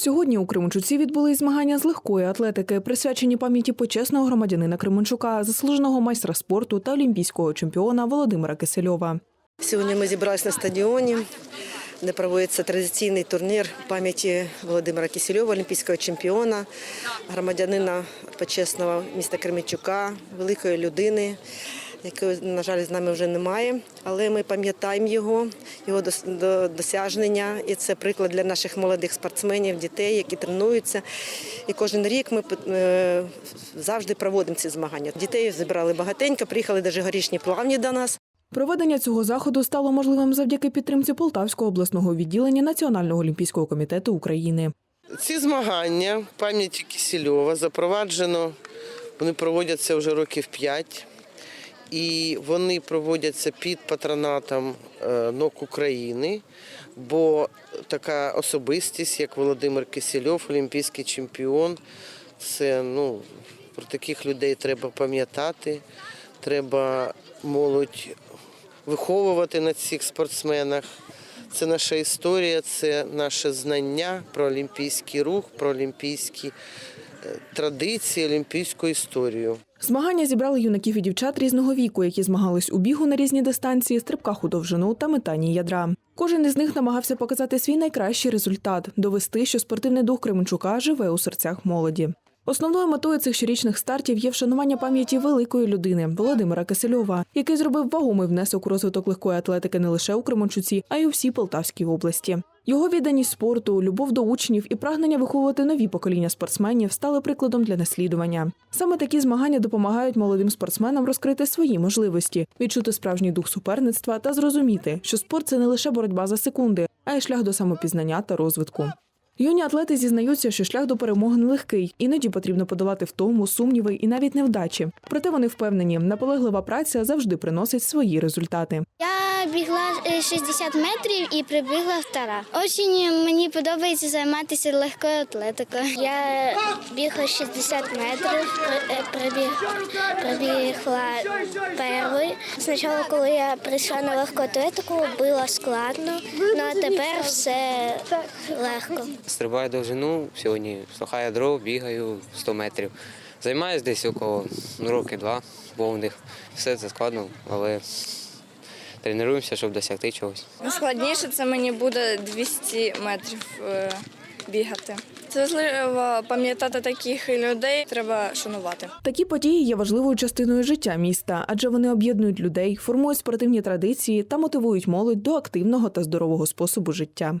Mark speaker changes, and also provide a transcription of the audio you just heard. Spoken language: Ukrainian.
Speaker 1: Сьогодні у Кременчуці відбулись змагання з легкої атлетики, присвячені пам'яті почесного громадянина Кременчука, заслуженого майстра спорту та олімпійського чемпіона Володимира Кисельова.
Speaker 2: Сьогодні ми зібралися на стадіоні, де проводиться традиційний турнір пам'яті Володимира Кисельова, олімпійського чемпіона, громадянина почесного міста Кременчука, великої людини, якої, на жаль, з нами вже немає. Але ми пам'ятаємо його, його дос- до- досягнення. І це приклад для наших молодих спортсменів, дітей, які тренуються. І кожен рік ми е, завжди проводимо ці змагання. Дітей зібрали багатенько, приїхали навіть горішні плавні до нас.
Speaker 1: Проведення цього заходу стало можливим завдяки підтримці Полтавського обласного відділення Національного олімпійського комітету України.
Speaker 3: Ці змагання пам'яті Кисельова запроваджено, вони проводяться вже років 5. І вони проводяться під патронатом е, НОК України, бо така особистість, як Володимир Кисельов, олімпійський чемпіон, це ну, про таких людей треба пам'ятати, треба молодь виховувати на цих спортсменах. Це наша історія, це наше знання про олімпійський рух, про олімпійські е, традиції, олімпійську історію.
Speaker 1: Змагання зібрали юнаків і дівчат різного віку, які змагались у бігу на різні дистанції, стрибках у довжину та метанні ядра. Кожен із них намагався показати свій найкращий результат довести, що спортивний дух Кременчука живе у серцях молоді. Основною метою цих щорічних стартів є вшанування пам'яті великої людини Володимира Кисельова, який зробив вагомий внесок у розвиток легкої атлетики не лише у Кременчуці, а й у всій Полтавській області. Його відданість спорту, любов до учнів і прагнення виховувати нові покоління спортсменів стали прикладом для наслідування. Саме такі змагання допомагають молодим спортсменам розкрити свої можливості, відчути справжній дух суперництва та зрозуміти, що спорт це не лише боротьба за секунди, а й шлях до самопізнання та розвитку. Юні атлети зізнаються, що шлях до перемоги нелегкий, іноді потрібно подолати втому, сумніви і навіть невдачі. Проте вони впевнені, наполеглива праця завжди приносить свої результати.
Speaker 4: Я бігла е, 60 метрів і прибігла втора. Очень мені подобається займатися легкою атлетикою. Я бігла 60 метрів, е, прибіг, прибігла перший. Спочатку, коли я прийшла на легку атлетику, було складно, ну а тепер все легко.
Speaker 5: Стрибаю довжину, сьогодні слухаю дров, бігаю 100 метрів. Займаюся десь около ну, роки два повних. Все це складно, але тренуємося, щоб досягти чогось.
Speaker 6: Складніше це мені буде 200 метрів е, бігати. Це важливо пам'ятати таких людей, треба шанувати.
Speaker 1: Такі події є важливою частиною життя міста, адже вони об'єднують людей, формують спортивні традиції та мотивують молодь до активного та здорового способу життя.